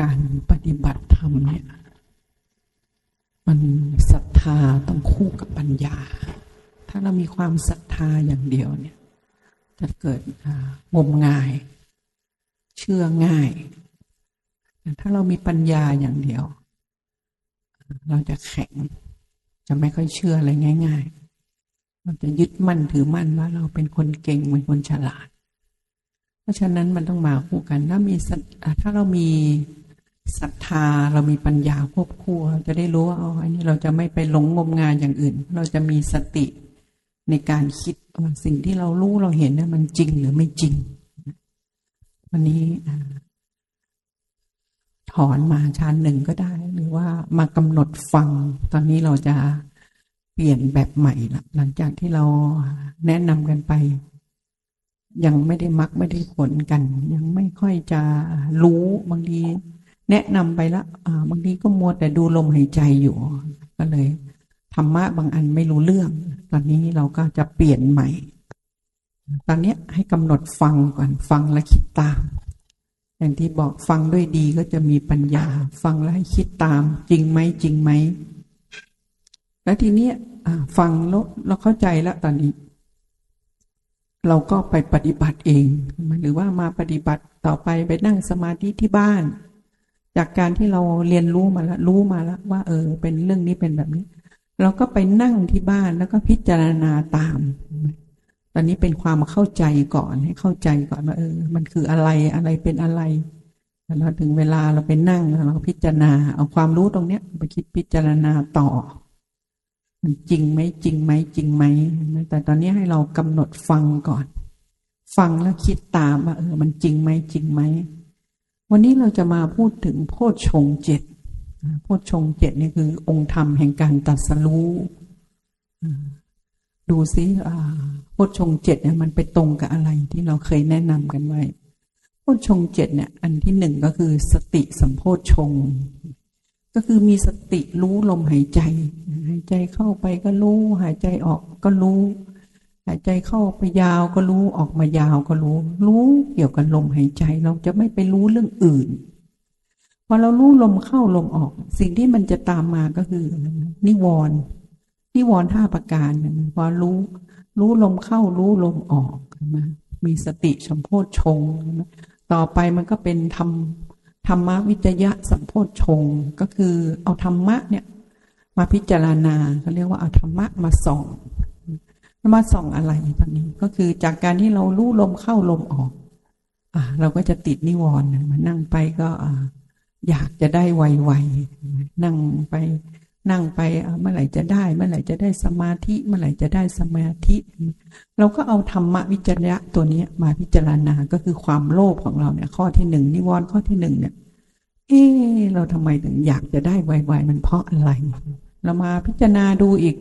การปฏิบัติธรรมเนี่ย มันศรัทธาต้องคู่กับปัญญา ถ้าเรามีความศรัทธาอย่างเดียวเนี่ย จะเกิดงมงาย เชื่อง่ายแต่ถ้าเรามีปัญญาอย่างเดียว เราจะแข็ง จะไม่ค่อยเชื่ออะไรง่าย ๆเราจะยึดมั่นถือมั่นว่าเราเป็นคนเก่งเป็นคนฉลาด เพราะฉะนั้นมันต้องมาคู่กัน ถ้ามีถ้าเรามี ศรัทธาเรามีปัญญาควบคู่จะได้รู้ว่าอ๋ออันนี้เราจะไม่ไปหลงงมงานอย่างอื่น เราจะมีสติในการคิดว่าสิ่งที่เรารู้เราเห็นนี่มันจริงหรือไม่จริง วันนี้ถอนมาชานหนึ่งก็ได้ หรือว่ามากำหนดฟัง ตอนนี้เราจะเปลี่ยนแบบใหม่ละหลังจากที่เราแนะนำกันไป ยังไม่ได้มักไม่ได้ผลกัน ยังไม่ค่อยจะรู้บางที แนะนำไปละบางทีก็มัวแต่ดูลมหายใจอยู่ ก็เลยธรรมะบางอันไม่รู้เรื่อง ตอนนี้เราก็จะเปลี่ยนใหม่ ตอนนี้ให้กำหนดฟังก่อนฟังและคิดตาม อย่างที่บอกฟังด้วยดีก็จะมีปัญญา ฟังแล้วให้คิดตาม จริงไหมจริงไหม แล้วทีนี้ฟังแล้วเราเข้าใจแล้วตอนนี้ เราก็ไปปฏิบัติเอง หรือว่ามาปฏิบัติต่อไปไปนั่งสมาธิที่บ้าน จากการที่เราเรียนรู้มาแล้วรู้มาแล้วว่า เออ เป็นเรื่องนี้เป็นแบบนี้ เราก็ไปนั่งที่บ้านแล้วก็พิจารณาตาม ตอนนี้เป็นความเข้าใจก่อนให้เข้าใจก่อนว่าเออ มันคืออะไรอะไรเป็นอะไรแล้วถึงเวลาเราไปนั่งเราพิจารณา เอาความรู้ตรงเนี้ยไปคิดพิจารณาต่อ มันจริงไหมจริงไหมจริงไหมแต่ตอนนี้ให้เรากำหนดฟังก่อน ฟังแล้วคิดตามว่าเออ มันจริงไหมจริงไหม วันนี้เราจะมาพูดถึงโพชฌงเจ็ดโพชฌงเจ็ดนี่คือองค์ธรรมแห่งการตัดสรู้ดูซิโพชฌงเจ็ดเนี่ยมันไปตรงกับอะไรที่เราเคยแนะนำกันไว้โพชฌงเจ็ดเนี่ย อันที่หนึ่งก็คือสติสัมโพชฌงก็คือมีสติรู้ลมหายใจ หายใจเข้าไปก็รู้ หายใจออกก็รู้ หายใจเข้าไปยาวก็รู้ออกมายาวก็รู้ รู้เกี่ยวกับลมหายใจเราจะไม่ไปรู้เรื่องอื่นพอเรารู้ลมเข้าลมออก สิ่งที่มันจะตามมาก็คือ นิวรณ์นิวรณ์ห้าประการพอรู้ รู้ลมเข้ารู้ลมออกมามีสติสัมโพชฌงต่อไปมันก็เป็นธรรมธรรมวิจยะสัมโพชฌงก็คือเอาธรรมะเนี่ยมาพิจารณาเขาเรียกว่าเอาธรรมะมาส่อง มาส่องอะไรตอนนี้ก็คือจากการที่เรารู้ลมเข้าลมออก อ่า เราก็จะติดนิวรณ์มานั่งไปก็อ่าอยากจะได้ไวๆนั่งไปนั่งไปเมื่อไหร่จะได้ เมื่อไหร่จะได้สมาธิ เมื่อไหร่จะได้สมาธิ เราก็เอาธรรมวิจารณะตัวนี้มาพิจารณาก็คือความโลภของเราเนี่ยข้อที่หนึ่งนิวรณ์ข้อที่หนึ่งเนี่ยเออเราทำไมถึงอยากจะได้ไวๆมันเพราะอะไร เรามาพิจารณาดูอีก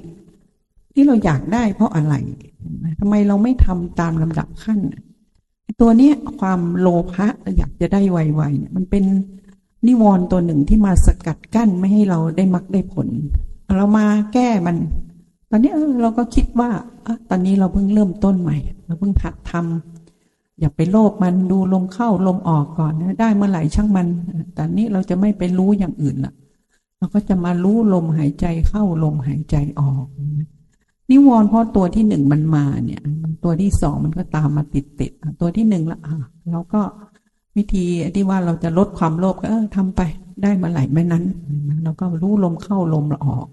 ที่เราอยากได้เพราะอะไรทำไมเราไม่ทำตามลำดับขั้นตัวเนี้ยความโลภะอยากจะได้ไวๆเนี่ยมันเป็นนิวรณ์ตัวหนึ่งที่มาสกัดกั้นไม่ให้เราได้มักได้ผล เรามาแก้มัน ตอนนี้เราก็คิดว่าอตอนนี้เราเพิ่งเริ่มต้นใหม่ เราเพิ่งหัดทำอย่าไปโลภมันดูลมเข้าลมออกก่อนนะได้เมื่อไหร่ช่างมันแต่นี้เราจะไม่ไปรู้อย่างอื่นละเราก็จะมารู้ลมหายใจเข้าลมหายใจออก นิวรณ์เพราะตัวที่หนึ่งมันมาเนี่ย ตัวที่สองมันก็ตามมาติดติดตัวที่หนึ่งละเราก็วิธีที่ว่าเราจะลดความโลภก็เออทำไปได้มาไหลไม่นั้นเราก็รู้ลมเข้าลมออก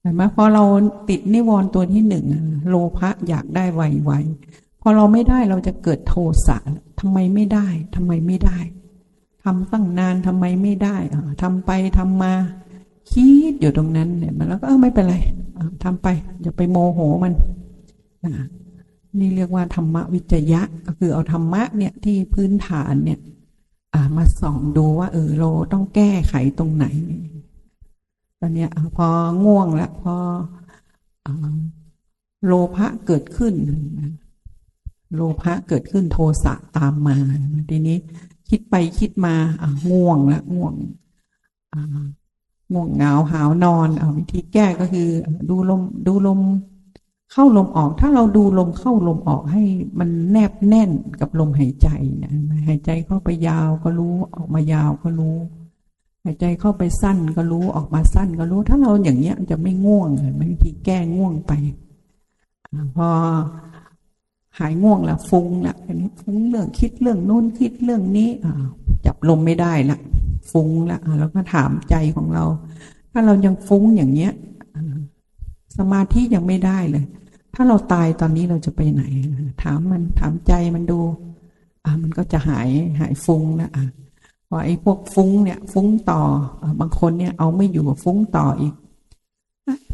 เห็นไหมพอเราติดนิวรณ์ตัวที่หนึ่งโลภะอยากได้ไวๆพอเราไม่ได้เราจะเกิดโทสะทำไมไม่ได้ทำไมไม่ได้ทำตั้งนานทำไมไม่ได้ทำไปทำมา คิดอยู่ตรงนั้นเนี่ยมันแล้วก็เออไม่เป็นไรทำไปอย่าไปโมโหมันนี่เรียกว่าธรรมวิจยะก็คือเอาธรรมะเนี่ยที่พื้นฐานเนี่ยมาส่องดูว่า เออเราต้องแก้ไขตรงไหน ตอนนี้พอง่วงแล้วพอโลภะเกิดขึ้น โลภะเกิดขึ้นโทสะตามมาทีนี้คิดไปคิดมาง่วงแล้วง่วง ง่วงเหงาหาวนอนเอาวิธีแก้ก็คือ ดูลมดูลม เข้าลมออก ถ้าเราดูลมเข้าลมออกให้มันแนบแน่นกับลมหายใจนะหายใจเข้าไปยาวก็รู้ออกมายาวก็รู้ หายใจเข้าไปสั้นก็รู้ออกมาสั้นก็รู้ ถ้าเราอย่างเงี้ยจะไม่ง่วงเลยบางทีแก้ง่วงไปพอหายง่วงแล้วฟุ้งละอันนี้ฟุ้งเรื่องคิดเรื่องนู้นคิดเรื่องนี้อจับลมไม่ได้ละ ฟุ้งและอ่าแล้วก็ถามใจของเรา ถ้าเรายังฟุ้งอย่างเงี้ย สมาธิยังไม่ได้เลย ถ้าเราตายตอนนี้เราจะไปไหน ถามมันถามใจมันดูอ่ามันก็จะหายหายฟุ้งแล้วอะพอไอ้พวกฟุ้งเนี่ย ฟุ้งต่ออบางคนเนี่ยเอาไม่อยู่ฟุ้งต่ออีก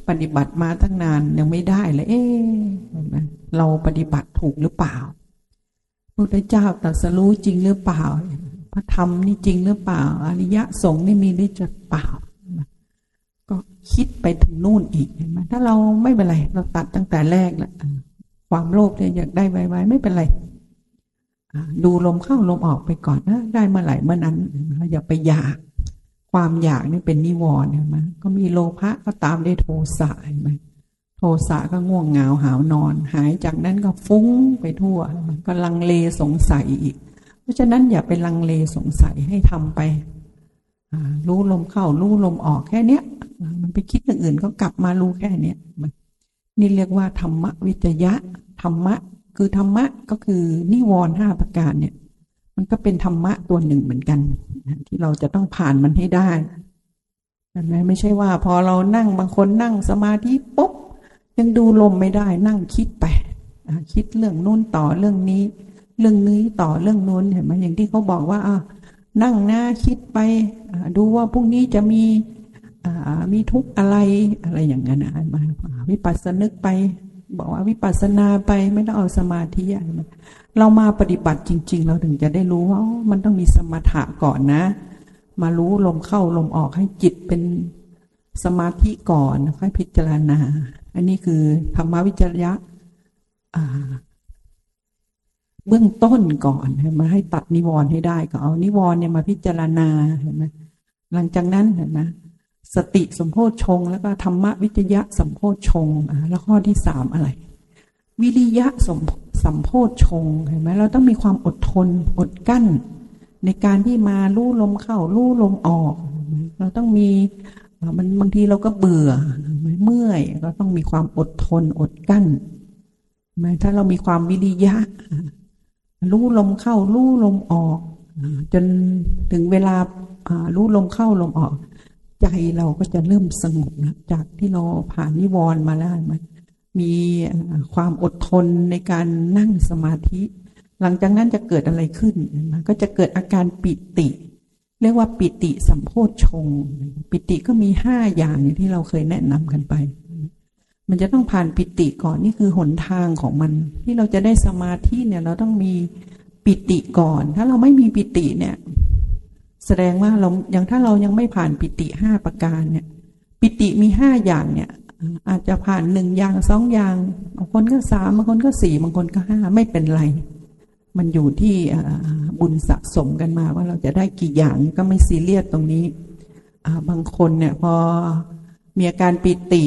ปฏิบัติมาตั้งนานยังไม่ได้เลย เอ๊ะเห็นไหมเราปฏิบัติถูกหรือเปล่าพระพุทธเจ้าตรัสรู้จริงหรือเปล่า พระธรรมนี่จริงหรือเปล่า อริยะสงฆ์นี่มีหรือจะเปล่า ก็คิดไปถึงนู่นอีกเห็นไหมถ้าเราไม่เป็นไร เราตัดตั้งแต่แรกแล้วอะความโลภเนี่ยอยากได้ไวๆไม่เป็นไรดูลมเข้าลมออกไปก่อนนะได้เมื่อไหร่เมื่อนั้นเราอย่าไปอยาก ความอยากนี่เป็นนิวรณ์เห็นไหมก็มีโลภะก็ตามได้โทสะเห็นไหมโทสะก็ง่วงเหงาหาวนอน หายจากนั้นก็ฟุ้งไปทั่ว ก็ลังเลสงสัยอีก เพราะฉะนั้นอย่าไปลังเลสงสัยให้ทำไปรู้ลมเข้ารู้ลมออกแค่เนี้ย มันไปคิดอย่างอื่นก็กลับมารู้แค่เนี้ยนี่เรียกว่าธรรมวิจยะธรรมะ คือธรรมะก็คือนิวรณ์ห้าประการเนี่ย มันก็เป็นธรรมะตัวหนึ่งเหมือนกัน ที่เราจะต้องผ่านมันให้ได้เห็นไหมไม่ใช่ว่า พอเรานั่งบางคนนั่งสมาธิปุ๊บยังดูลมไม่ได้นั่งคิดไปคิดเรื่องนู้นต่อเรื่องนี้ เรื่องนี้ต่อเรื่องโน้นเห็นไหมอย่างที่เขาบอกว่าอะนั่งนะคิดไปดูว่าพรุ่งนี้จะมีมีทุกข์อะไรอะไรอย่างนั้นนะมาวิปัสสนึกไป บอกว่าวิปัสสนาไปไม่ต้องเอาสมาธิอะไรมาเรามาปฏิบัติจริง ๆ เราถึงจะได้รู้ว่ามันต้องมีสมถะก่อนนะ มารู้ลมเข้าลมออกให้จิตเป็นสมาธิก่อนค่อยพิจารณา อันนี้คือธรรมวิจารยะอ่า เบื้องต้นก่อนเห็นไหมาให้ตัดนิวรณ์ให้ได้ก็เอานิวรณ์เนี่ยมาพิจารณาเห็นไหมหลังจากนั้นเห็นไหมสติสมโพชฌงแล้วก็ธรรมวิจยะสมโพชฌงอ่าแล้วข้อที่สามอะไร วิริยะสมสัมโพชฌงเห็นไหมเราต้องมีความอดทนอดกั้น ในการที่มาลู่ลมเข้าลู่ลมออก เราต้องมีมันบางทีเราก็เบื่อเมื่อยก็ต้องมีความอดทนอดกั้นเห็นไหมถ้าเรามีความวิริยะ รู้ลมเข้ารู้ลมออก จนถึงเวลารู้ลมเข้าลมออก ใจเราก็จะเริ่มสงบนะจากที่เราผ่านนิวรณ์มาแล้วมันมีความอดทนในการนั่งสมาธิ หลังจากนั้นจะเกิดอะไรขึ้นก็จะเกิดอาการปิติ เรียกว่าปิติสัมโพชฌงปิติก็มีห้าอย่างอย่างที่เราเคยแนะนำกันไป มันจะต้องผ่านปิติก่อนนี่คือหนทางของมัน ที่เราจะได้สมาธิเนี่ยเราต้องมีปิติก่อน ถ้าเราไม่มีปิติเนี่ย แสดงว่าเราอย่างถ้าเรายังไม่ผ่านปิติห้าประการเนี่ย ปิติมีห้าอย่างเนี่ย อาจจะผ่านหนึ่งอย่างสองอย่างบางคนก็สามบางคนก็สี่บางคนก็ห้าไม่เป็นไร มันอยู่ที่บุญสะสมกันมาว่าเราจะได้กี่อย่างก็ไม่ซีเรียสตรงนี้บางคนเนี่ยพอมีอาการปิติ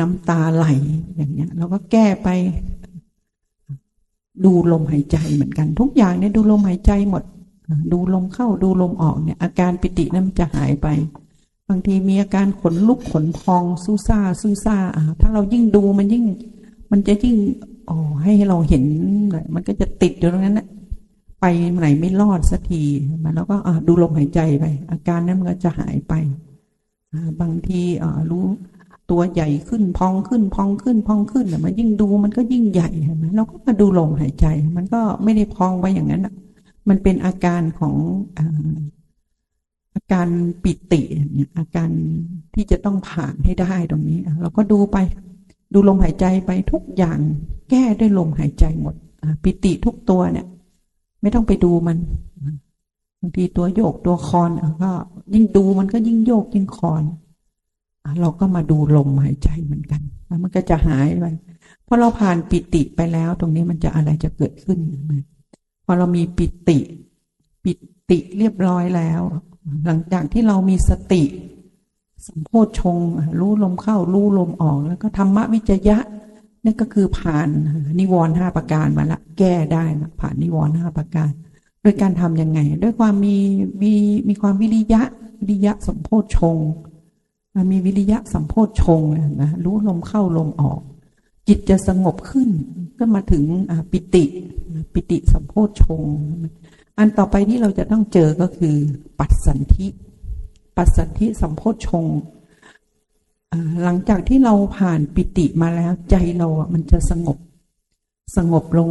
น้ำตาไหลอย่างเงี้ย เราก็แก้ไป ดูลมหายใจเหมือนกัน ทุกอย่างเนี่ยดูลมหายใจหมด ดูลมเข้าดูลมออกเนี่ย อาการปิตินั้นมันจะหายไป บางทีมีอาการขนลุกขนพองสู้ซ่าสู้ซ่าอ่าถ้าเรายิ่งดูมันยิ่ง มันจะยิ่งอ๋อให้เราเห็นมันก็จะติดอยู่ตรงนั้นนะไปไหนไม่รอดสักทีมันแล้วก็ดูลมหายใจไป อาการนั้นมันก็จะหายไปบางทีรู้ ตัวใหญ่ขึ้นพองขึ้นพองขึ้นพองขึ้นน่มันยิ่งดูมันก็ยิ่งใหญ่เห็นไหมเราก็มาดูลมหายใจ มันก็ไม่ได้พองไปอย่างนั้นอะมันเป็นอาการของอาการปิติเนี่ยอาการที่จะต้องผ่านให้ได้ตรงนี้ เราก็ดูไป ดูลมหายใจไปทุกอย่าง แก้ด้วยลมหายใจหมดปิติทุกตัวเนี่ย ไม่ต้องไปดูมันบางทีตัวโยกตัวคอนก็ยิ่งดูมันก็ยิ่งโยกยิ่งคอน เราก็มาดูลมหายใจเหมือนกันแล้วมันก็จะหายไปพอเราผ่านปิติไปแล้ว ตรงนี้มันจะอะไรจะเกิดขึ้นไหมพอเรามีปิติปิติเรียบร้อยแล้ว หลังจากที่เรามีสติสัมโพชงรู้ลมเข้ารู้ลมออก แล้วก็ธรรมวิจยะนั่นก็คือผ่านนิวรณ์ห้าประการมาละ แก้ได้นะผ่านนิวรณ์ห้าประการโดยการทำยังไง ด้วยความมีมีมีความวิริยะวิริยะสมโพชง มันมีวิริยะสัมโพชฌงนะรู้ลมเข้าลมออก จิตจะสงบขึ้น ก็มาถึงปิติปิติสัมโพชฌงอันต่อไปที่เราจะต้องเจอก็คือ ปัสสันธิปัสสันธิสัมโพชฌงหลังจากที่เราผ่านปิติมาแล้วใจเราอะมันจะสงบ สงบลง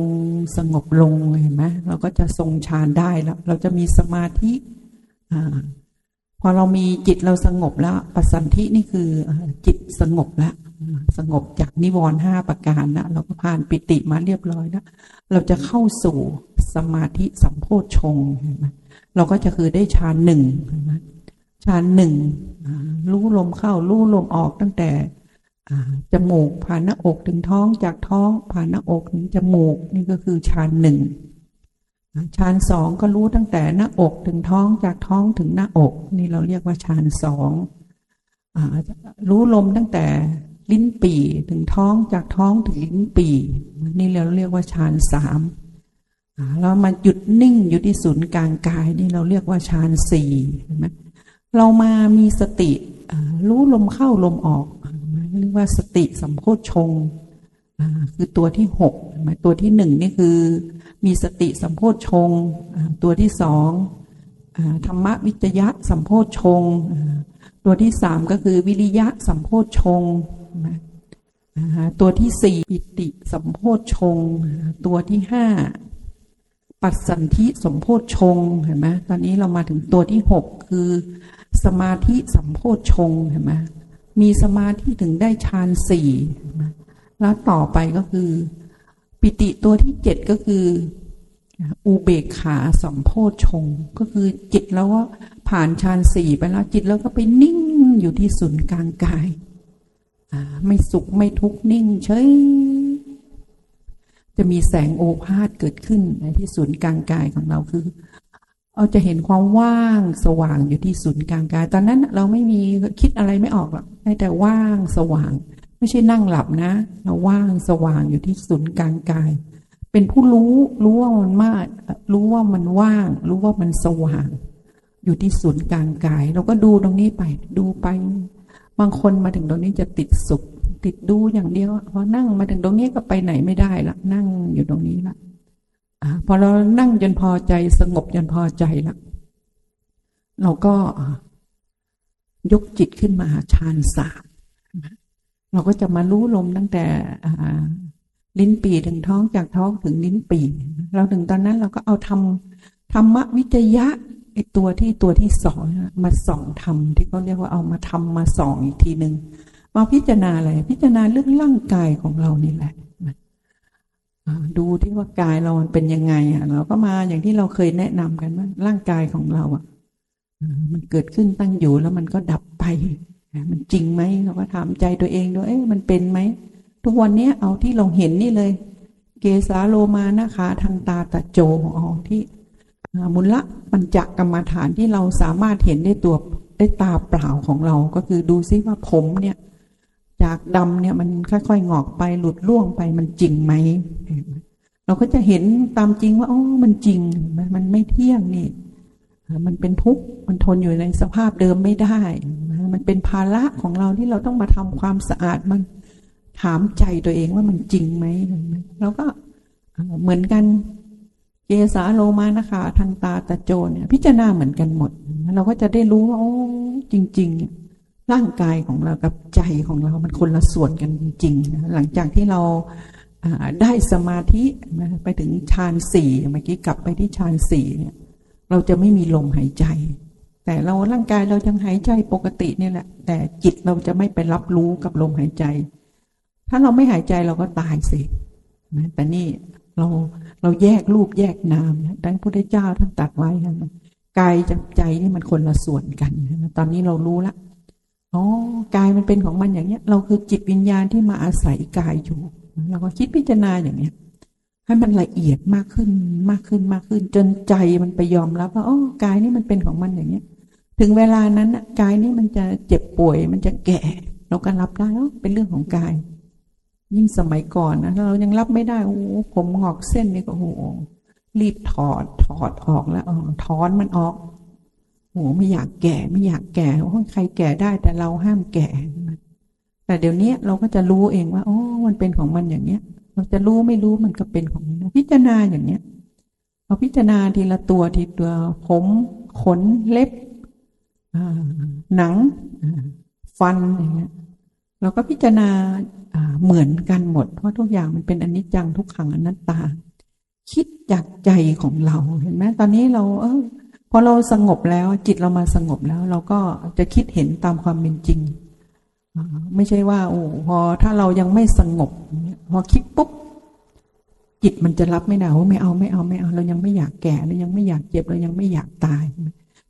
สงบลงเห็นไหมเราก็จะทรงฌานได้แล้ว เราจะมีสมาธิอา พอเรามีจิตเราสงบแล้วปัสสันธินี่คือจิตสงบแล้วสงบจากนิวรณ์ห้าประการแล้วเราก็ผ่านปิติมาเรียบร้อยแล้วเราจะเข้าสู่สมาธิสัมโพชฌงค์เห็นไหมเราก็จะคือได้ฌานหนึ่งเห็นไหมฌานหนึ่งรู้ลมเข้ารู้ลมออกตั้งแต่จมูกผ่านหน้าอกถึงท้องจากท้องผ่านหน้าอกถึงจมูกนี่ก็คือฌานหนึ่ง ฌานสองก็รู้ตั้งแต่หน้าอกถึงท้องจากท้องถึงหน้าอก นี่เราเรียกว่าฌานสองอรู้ลมตั้งแต่ลิ้นปี่ ถึงท้องจากท้องถึงลิ้นปี่นี่เราเรียกว่าฌานสามอ่าแล้วมาหยุดนิ่งอยู่ที่ศูนย์กลางกายนี่เราเรียกว่าฌานสี่เห็นไหมเรามามีสติรู้ลมเข้าลมออกเรียกว่าสติสัมโพชฌงค์ คือตัวที่หกห็นไหมตัวที่หนึ่งนี่คือ มีสติสัมโพชฌงตัวที่สองธรรมวิจยะสัมโพชฌงตัวที่สามก็คือวิริยะสัมโพชฌงตัวที่สี่ปิติสัมโพชฌงตัวที่ห้าปัสสันธิสมโพชฌงเห็นไหมตอนนี้เรามาถึงตัวที่หกคือ สมาธิสัมโพชฌงเห็นไหมมีสมาธิถึงได้ฌานสี่ แล้วต่อไปก็คือ ปิติตัวที่เจ็ดก็คืออุเบกขาสัมโพชฌงก็คือจิตแล้วว่าผ่านฌานสี่ไปแล้วจิตแล้วก็ไปนิ่งอยู่ที่ศูนย์กลางกายไม่สุขไม่ทุกข์นิ่งเฉยจะมีแสงโอภาษเกิดขึ้นในที่ศูนย์กลางกายของเราคือเราจะเห็นความว่างสว่างอยู่ที่ศูนย์กลางกาย ตอนนั้นเราไม่มีคิดอะไรไม่ออกหรอกได้แต่ว่างสว่าง ไม่ใช่นั่งหลับนะ เราว่างสว่างอยู่ที่ศูนย์กลางกาย เป็นผู้รู้รู้ว่ามันมากรู้ว่ามันว่าง รู้ว่ามันสว่าง อยู่ที่ศูนย์กลางกาย เราก็ดูตรงนี้ไปดูไป บางคนมาถึงตรงนี้จะติดสุข ติดดูอย่างเดียวพอนั่งมาถึงตรงนี้ก็ไปไหนไม่ได้ละนั่งอยู่ตรงนี้ละอาพอเรานั่งจนพอใจสงบจนพอใจล้วเราก็ยกจิตขึ้นมาฌานสาม เราก็จะมารู้ลมตั้งแต่ลิ้นปีถึงท้องจากท้องถึงลิ้นปี เราถึงตอนนั้นเราก็เอาทำธรรมวิจยะไอตัวที่ตัวที่สองมาส่องทำที่เขาเรียกว่าเอามาทำมาส่องอีกทีหนึ่งมาพิจารณาอะไร พิจารณาเรื่องร่างกายของเรานี่แหละดูที่ว่ากายเรามันเป็นยังไงอะเราก็มาอย่างที่เราเคยแนะนำกันว่าร่างกายของเราอะมันเกิดขึ้นตั้งอยู่แล้วมันก็ดับไป มันจริงไหมเราก็ถามใจตัวเองด้วยมันเป็นไหม ทุกวันนี้เอาที่เราเห็นนี่เลย เกสาโลมานะคะทางตาตะโจอ๋อที่มุลละปัญจกรรมฐานที่เราสามารถเห็นได้ตัวได้ตาเปล่าของเราก็คือดูซิว่าผมเนี่ย จากดำเนี่ยมันค่อยๆงอกไปหลุดล่วงไปมันจริงไหมเราก็จะเห็นตามจริงว่าอ๋อมันจริงมันมันไม่เที่ยงนี่ มันเป็นทุกข์มันทนอยู่ในสภาพเดิมไม่ได้ มันเป็นภาระของเราที่เราต้องมาทำความสะอาดมันถามใจตัวเองว่ามันจริงไหมเราก็เหมือนกันเกสาโลมานะคะทางตาตะโจเนี่ย พิจารณาเหมือนกันหมด เราก็จะได้รู้ว่าโอ้จริง ๆ ร่างกายของเรากับใจของเรามันคนละส่วนกันจริงๆหลังจากที่เราได้สมาธิไปถึงฌานสี่เมื่อกี้กลับไปที่ฌานสี่เนี่ย เราจะไม่มีลมหายใจ แต่เราร่างกายเรายังหายใจปกตินี่แหละ แต่จิตเราจะไม่ไปรับรู้กับลมหายใจ ถ้าเราไม่หายใจเราก็ตายสินะแต่นี่เราเราแยกรูปแยกนามนะดังพระพุทธเจ้าท่านตรัสไว้นะกายกับใจนี่มันคนละส่วนกันนะตอนนี้เรารู้ละอ๋อกายมันเป็นของมันอย่างเนี้ย เราคือจิตวิญญาณที่มาอาศัยกายอยู่เราก็คิดพิจารณาอย่างเนี้ย ให้มันละเอียดมากขึ้นมากขึ้นมากขึ้น จนใจมันไปยอมรับว่าอ๋อกายนี่มันเป็นของมันอย่างเนี้ย ถึงเวลานั้นกายนี่มันจะเจ็บป่วย มันจะแก่ เราก็รับได้เป็นเรื่องของกาย ยิ่งสมัยก่อนนะเรายังรับไม่ได้โอ้ผมหงอกเส้นนี่ก็โอ้โหรีบถอดถอดออกแล้วออถอนมันออกโอ้ไม่อยากแก่ไม่อยากแก่โอ้ใครแก่ได้แต่เราห้ามแก่ แต่เดี๋ยวนี้เราก็จะรู้เองว่าโอ๋อมันเป็นของมันอย่างเนี้ย เราจะรู้ไม่รู้มันก็เป็นของมันพิจารณาอย่างเนี้ยพอพิจารณาทีละตัวทีตัวผมขนเล็บ หนังฟันอย่างเงี้ยเราก็พิจารณาเหมือนกันหมดเพราะทุกอย่างมันเป็นอนิจจังทุกขังอนัตตา คิดจากใจของเราเห็นไหมตอนนี้เรา เออพอเราสงบแล้ว จิตเรามาสงบแล้ว เราก็จะคิดเห็นตามความเป็นจริงไม่ใช่ว่า โอ้พอถ้าเรายังไม่สงบพอคิดปุ๊บจิตมันจะรับไม่ได้ว่าไม่เอาไม่เอาไม่เอาเรายังไม่อยากแก่เรายังไม่อยากเจ็บเรายังไม่อยากตาย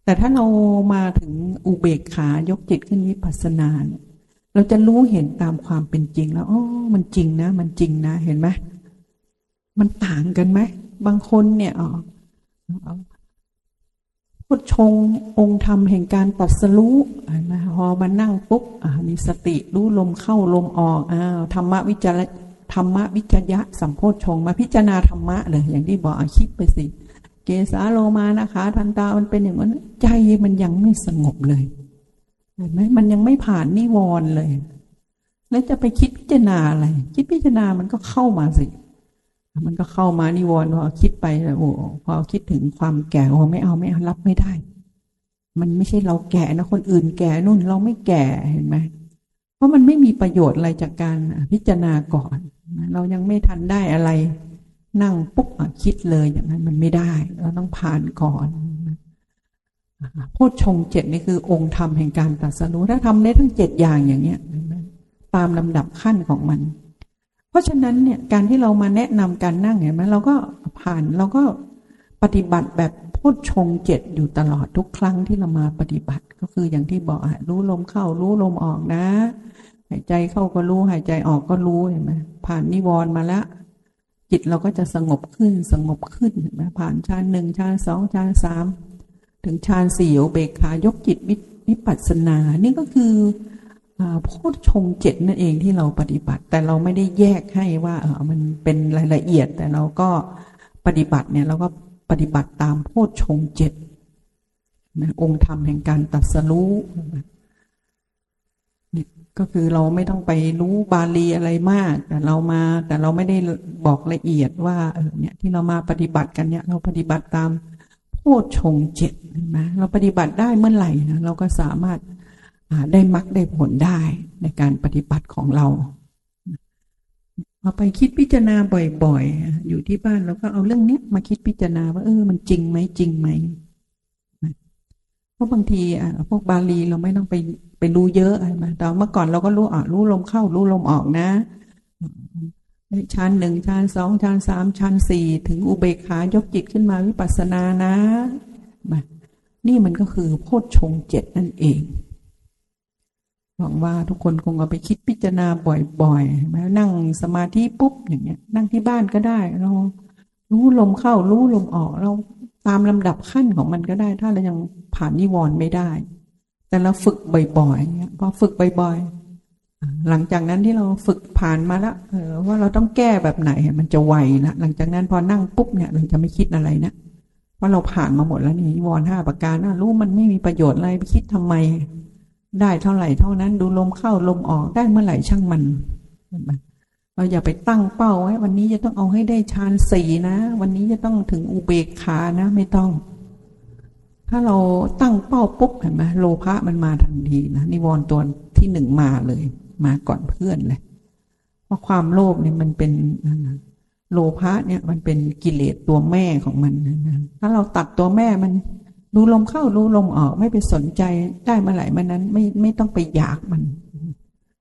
แต่ถ้าเรามาถึงอุเบกขายกจิตขึ้นวิปัสสนาเนี่ยเราจะรู้เห็นตามความเป็นจริงแล้วอ๋อมันจริงนะ มันจริงนะเห็นไหมมันต่างกันไหมบางคนเนี่ยอ๋อพุทชงองค์ธรรมแห่งการตัดสรู้เห็นไหมพอมานั่งปุ๊บอ่ามีสติรู้ลมเข้าลมออกอ้าวธรรมวิจารธรรมวิจยะสัมโพชงมาพิจารณาธรรมะเลยอย่างที่บอกอคิดไปสิ เกสาโลมานะคะทันตามันเป็นอย่างนั้นใจมันยังไม่สงบเลยเห็นไหมมันยังไม่ผ่านนิวรณ์เลย แล้วจะไปคิดพิจารณาอะไร คิดพิจารณามันก็เข้ามาสิ มันก็เข้ามานิวรณ์พอคิดไปแล้โอ้พอคิดถึงความแก่โอ้ไม่เอาไม่เอารับไม่ได้ มันไม่ใช่เราแก่นะคนอื่นแก่นู่นเราไม่แก่เห็นไหมเพราะมันไม่มีประโยชน์อะไรจากการพิจารณาก่อนเรายังไม่ทันได้อะไร นั่งปุ๊บคิดเลยอย่างนั้นมันไม่ได้เราต้องผ่านก่อนโพชฌงเจ็ดนี่คือองค์ธรรมแห่งการตรัสรู้ถ้าทำได้ทั้งเจ็ดอย่างอย่างเนี้ยตามลำดับขั้นของมัน เพราะฉะนั้นเนี่ยการที่เรามาแนะนำการนั่งเห็นไหมเราก็ผ่านเราก็ปฏิบัติแบบโพชฌงเจ็ดอยู่ตลอดทุกครั้งที่เรามาปฏิบัติก็คืออย่างที่บอกอะรู้ลมเข้ารู้ลมออกนะ หายใจเข้าก็รู้หายใจออกก็รู้เห็นไหมผ่านนิวรณ์มาแล้ว จิตเราก็จะสงบขึ้นสงบขึ้นนไหมผ่านฌานหนึ่งฌานสองฌานสามถึงฌานสี่อุเบกขายกจิตวิปัสสนา นี่ก็คือโพชฌงเจ็ดนั่นเองที่เราปฏิบัติ แต่เราไม่ได้แยกให้ว่าเออมันเป็นรายละเอียด แต่เราก็ปฏิบัติเนี่ยเราก็ปฏิบัติตามโพชฌงเจ็ดนะองค์ธรรมแห่งการตัดสรู้นี่ ก็คือเราไม่ต้องไปรู้บาลีอะไรมาก แต่เรามาแต่เราไม่ได้บอกละเอียดว่าเออเนี่ยที่เรามาปฏิบัติกันเนี่ยเราปฏิบัติตามโพชฌงเจ็ดเห็นไหมเราปฏิบัติได้เมื่อไหร่นะเราก็สามารถได้มรรคได้ผลได้ในการปฏิบัติของเราเราไปคิดพิจารณาบ่อยๆ อยู่ที่บ้านเราก็เอาเรื่องนี้มาคิดพิจารณาว่าเออมันจริงไหมจริงไหมเพราะบางทีอะพวกบาลีเราไม่ต้องไป ไปรู้เยอะอะไรมาแต่เมื่อก่อนเราก็รู้อะรู้ลมเข้า รู้ลมออกนะชั้นหนึ่งชั้นสองชั้นสามชั้นสี่ถึงอุเบกขายกจิตขึ้นมาวิปัสสนานะมานี่มันก็คือโพชฌงเจ็ดนั่นเอง หวังว่าทุกคนคงเอาไปคิดพิจารณาบ่อยๆแม้วนั่งสมาธิปุ๊บอย่างเงี้ย นั่งที่บ้านก็ได้ เรารู้ลมเข้ารู้ลมออก เราตามลำดับขั้นของมันก็ได้ ถ้าเรายังผ่านนิวรณ์ไม่ได้ แต่เราฝึกบ่อยๆเงี้ยพอฝึกบ่อยๆหลังจากนั้นที่เราฝึกผ่านมาแล้วเออว่าเราต้องแก้แบบไหนมันจะไวละหลังจากนั้นพอนั่งปุ๊บเนี่ยเราจะไม่คิดอะไรนะว่าเราผ่านมาหมดแล้วนี่วรณ์ห้าประการนะรู้มันไม่มีประโยชน์อะไรไปคิดทำไม ได้เท่าไหร่เท่านั้นดูลมเข้าลมออกได้เมื่อไหร่ช่างมันเราอย่าไปตั้งเป้าไว้วันนี้จะต้องเอาให้ได้ฌานสี่นะ วันนี้จะต้องถึงอุเบกขานะ ไม่ต้อง ถ้าเราตั้งเป้าปุ๊บเห็นไหมโลภะมันมาทันทีนะนิวรณ์ตัวที่หนึ่งมาเลย มาก่อนเพื่อนเลยเพราะความโลภเนี่ยมันเป็นโลภะเนี่ยมันเป็นกิเลสตัวแม่ของมันนะถ้าเราตัดตัวแม่มันดูลมเข้าดูลมออกไม่ไปสนใจได้เมื่อไหร่มันนั้นไม่ไม่ต้องไปอยากมัน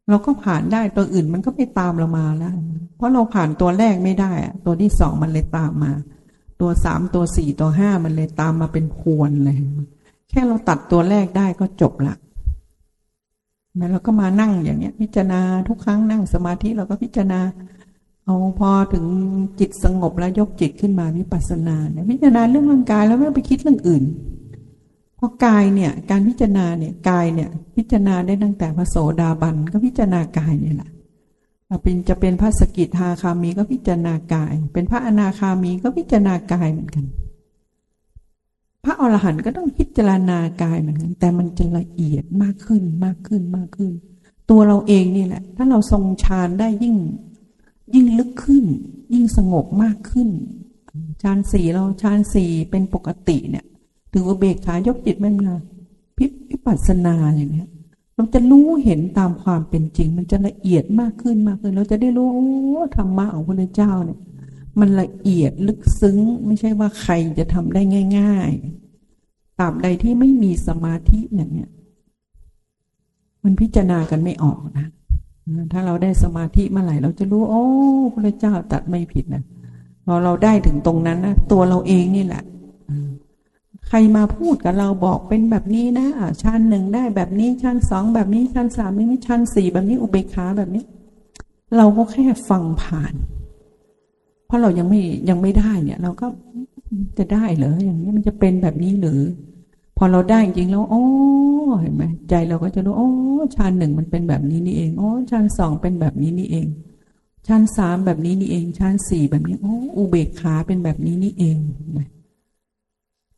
เราก็ผ่านได้ตัวอื่นมันก็ไม่ตามเรามาแล้ว เพราะเราผ่านตัวแรกไม่ได้อะตัวที่สองมันเลยตามมา ตัวสามตัวสี่ตัวห้ามันเลยตามมาเป็นพวนเลย แค่เราตัดตัวแรกได้ก็จบละแล้วเราก็มานั่งอย่างเนี้ย พิจารณาทุกครั้งนั่งสมาธิเราก็พิจารณา เอาพอถึงจิตสงบแล้วยกจิตขึ้นมาวิปัสสนาเนี่ยพิจารณาเรื่องร่างกายแล้วไม่ไปคิดเรื่องอื่นเพราะกายเนี่ยการพิจารณาเนี่ยกายเนี่ยพิจารณาได้ตั้งแต่พระโสดาบันก็พิจารณากายเนี่ยแหละ เป็นจะเป็นพระสกิทาคามีก็พิจารณากาย เป็นพระอนาคามีก็พิจารณากายเหมือนกัน พระอรหันต์ก็ต้องพิจารณากายเหมือนกัน แต่มันจะละเอียดมากขึ้นมากขึ้นมากขึ้น ตัวเราเองนี่แหละ ถ้าเราทรงฌานได้ยิ่ง ยิ่งลึกขึ้น ยิ่งสงบมากขึ้นฌานสี่เราฌานสี่เป็นปกติเนี่ยถึงอุเบกขายกจิตไม่มาพิพิปัสนาอย่างเนี้ย เราจะรู้เห็นตามความเป็นจริง มันจะละเอียดมากขึ้นมากขึ้น เราจะได้รู้โอ้ธรรมะของพระเจ้าเนี่ย มันละเอียดลึกซึ้ง ไม่ใช่ว่าใครจะทำได้ง่าย ๆตราบใดที่ไม่มีสมาธิอย่างเนี้ยมันพิจารณากันไม่ออกนะถ้าเราได้สมาธิเมื่อไหร่เราจะรู้ โอ้พระเจ้าตัดไม่ผิดนะพอเราได้ถึงตรงนั้นนะตัวเราเองนี่แหละ ใครมาพูดกับเราบอกเป็นแบบนี้นะชั้นหนึ่งได้แบบนี้ชั้นสองแบบนี้ชั้นสามนี้ชั้นสี่แบบนี้อุเบกขาแบบนี้ เราก็แค่ฟังผ่าน เพราะเรายังไม่ยังไม่ได้เนี่ย เราก็จะได้เหรออย่างนี้มันจะเป็นแบบนี้หรือ พอเราได้จริงแล้วโอ้เห็นไหมใจเราก็จะรู้โอ้ชั้นหนึ่งมันเป็นแบบนี้นี่เองโอ้ชั้นสองเป็นแบบนี้นี่เองชั้นสามแบบนี้นี่เองชั้นสี่แบบนี้โอ้อุเบกขาเป็นแบบนี้นี่เองนะ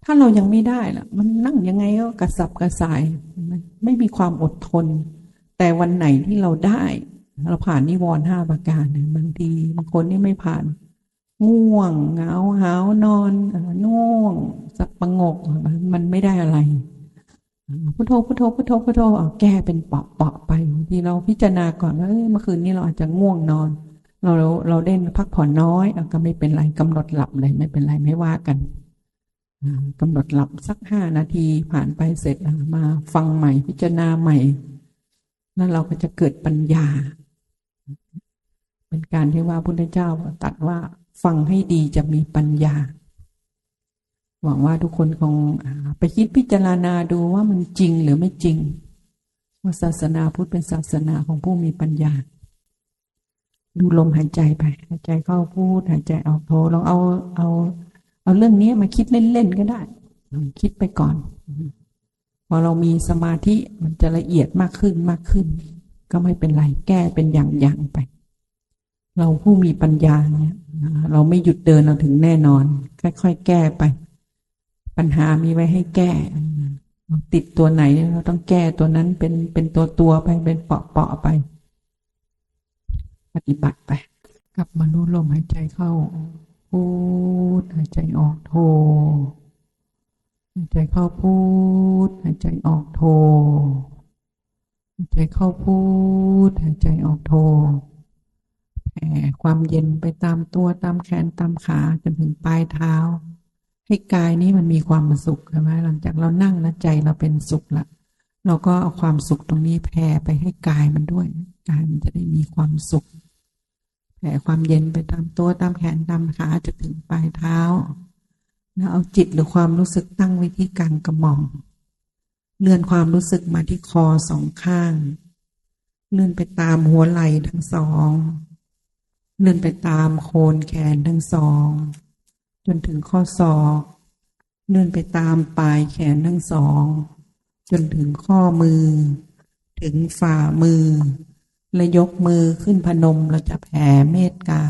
ถ้าเรายังไม่ได้ล่ะ มันนั่งยังไงก็กระสับกระส่าย ไม่มีความอดทน แต่วันไหนที่เราได้ เราผ่านนิวรณ์ห้าประการบางทีบางคนนี่ไม่ผ่านง่วงเหงาหาวนอนน่วงสับประงก มันไม่ได้อะไรพุทโธพุทโธพุทโธพุทโธเอาแก้เป็นเปาะเปาะไปบางทีเราพิจารณาก่อนว่าเมื่อคืนนี้เราอาจจะง่วงนอน เราเราได้พักผ่อนน้อยก็ไม่เป็นไรกำหนดหลับเลยไม่เป็นไรไม่ว่ากัน กำหนดหลับสักห้านาทีผ่านไปเสร็จมาฟังใหม่พิจารณาใหม่ แล้วเราก็จะเกิดปัญญา เป็นการที่ว่าพุทธเจ้าตัดว่าฟังให้ดีจะมีปัญญา หวังว่าทุกคนคงไปคิดพิจารณาดูว่ามันจริงหรือไม่จริง ว่าศาสนาพุทธเป็นศาสนาของผู้มีปัญญา ดูลมหายใจไป หายใจเข้าพูดหายใจออกโทลองเอาเอา เอาเรื่องนี้มาคิดเล่นๆก็ได้ คิดไปก่อน พอเรามีสมาธิมันจะละเอียดมากขึ้นมากขึ้น ก็ไม่เป็นไรแก้เป็นอย่างๆไป เราผู้มีปัญญาเนี่ยเราไม่หยุดเดินเราถึงแน่นอน ค่อยๆแก้ไป ปัญหามีไว้ให้แก้ติดตัวไหนเราต้องแก้ตัวนั้นเป็นเป็นตัวตัวไปเป็นเปาะเปาะไป ปฏิบัติไป กลับมารู้ลมหายใจเข้า พูดหายใจออกโทหายใจเข้าพูดหายใจออกโทหายใจเข้าพูดหายใจออกโทแผ่ความเย็นไปตามตัวตามแขนตามขาจนถึงปลายเท้า ให้กายนี้มันมีความสุขใช่ไหมหลังจากเรานั่งแล้วใจเราเป็นสุขละเราก็เอาความสุขตรงนี้แผ่ไปให้กายมันด้วย กายมันจะได้มีความสุข แผ่ความเย็นไปตามตัวตามแขนตามขาจะถึงปลายเท้าแล้วเอาจิตหรือความรู้สึกตั้งไว้ที่กลางกระหม่อมเลื่อนความรู้สึกมาที่คอสองข้าง เลื่อนไปตามหัวไหล่ทั้งสอง เลื่อนไปตามโคนแขนทั้งสอง จนถึงข้อศอกเลื่อนไปตามปลายแขนทั้งสอง จนถึงข้อมือ ถึงฝ่ามือ และยกมือขึ้นพนมเราจะแผ่เมตตา